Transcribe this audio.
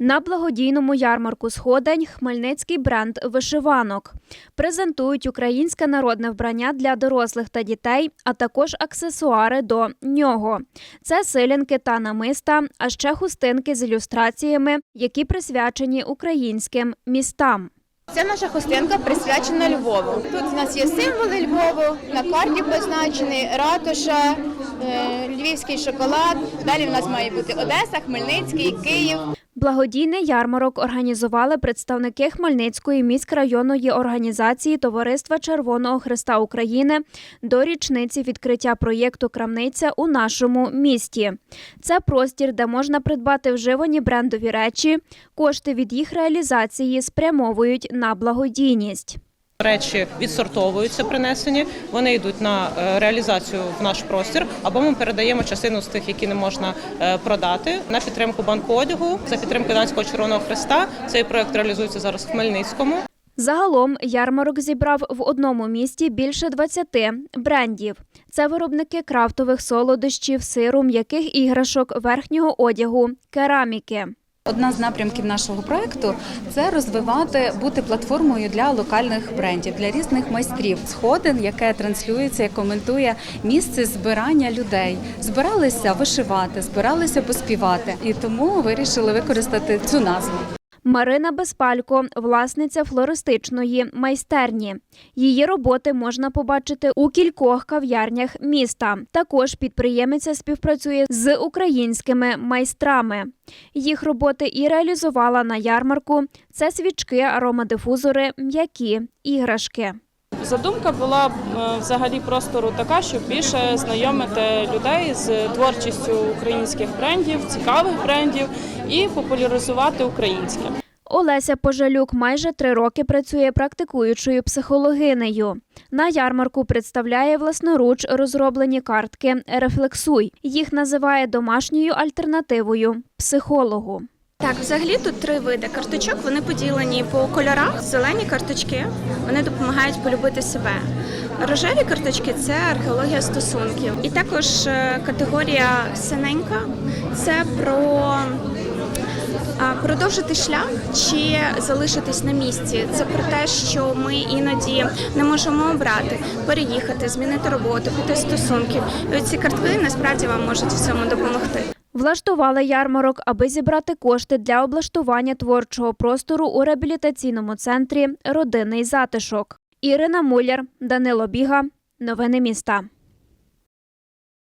На благодійному ярмарку сходень хмельницький бренд вишиванок презентують українське народне вбрання для дорослих та дітей, а також аксесуари до нього. Це силянки та намиста, а ще хустинки з ілюстраціями, які присвячені українським містам. Це наша хустинка присвячена Львову. Тут у нас є символи Львову, на карті позначений ратуша, е, львівський шоколад. Далі в нас має бути Одеса, Хмельницький, Київ. Благодійний ярмарок організували представники Хмельницької міськрайонної організації Товариства Червоного Христа України до річниці відкриття проєкту Крамниця у нашому місті. Це простір, де можна придбати вживані брендові речі. Кошти від їх реалізації спрямовують на благодійність. Речі відсортовуються принесені, вони йдуть на е, реалізацію в наш простір, або ми передаємо частину з тих, які не можна е, продати, на підтримку банку одягу за підтримки Данського Червоного Христа. Цей проект реалізується зараз в Хмельницькому. Загалом ярмарок зібрав в одному місті більше 20 брендів. Це виробники крафтових солодощів, сиру, м'яких іграшок, верхнього одягу, кераміки. Одна з напрямків нашого проекту це розвивати, бути платформою для локальних брендів, для різних майстрів. Сходин, яке транслюється і коментує місце збирання людей. Збиралися вишивати, збиралися поспівати, і тому вирішили використати цю назву. Марина Безпалько, власниця флористичної майстерні. Її роботи можна побачити у кількох кав'ярнях міста. Також підприємиця співпрацює з українськими майстрами. Їх роботи і реалізувала на ярмарку. Це свічки, аромадифузори, м'які іграшки. Задумка була е, взагалі простору така, щоб більше знайомити людей з творчістю українських брендів, цікавих брендів і популяризувати українське. Олеся Пожалюк майже три роки працює практикуючою психологинею. На ярмарку представляє власноруч розроблені картки Рефлексуй. Їх називає домашньою альтернативою психологу. Так, взагалі тут три види карточок. Вони поділені по кольорах. Зелені карточки вони допомагають полюбити себе. Рожеві карточки це археологія стосунків. І також е, категорія синенька це про продовжити шлях чи залишитись на місці. Це про те, що ми іноді не можемо обрати, переїхати, змінити роботу, з стосунків. І ці картки насправді вам можуть в цьому допомогти. Влаштували ярмарок, аби зібрати кошти для облаштування творчого простору у реабілітаційному центрі Родинний затишок. Ірина Муляр, Данило Біга. Новини міста.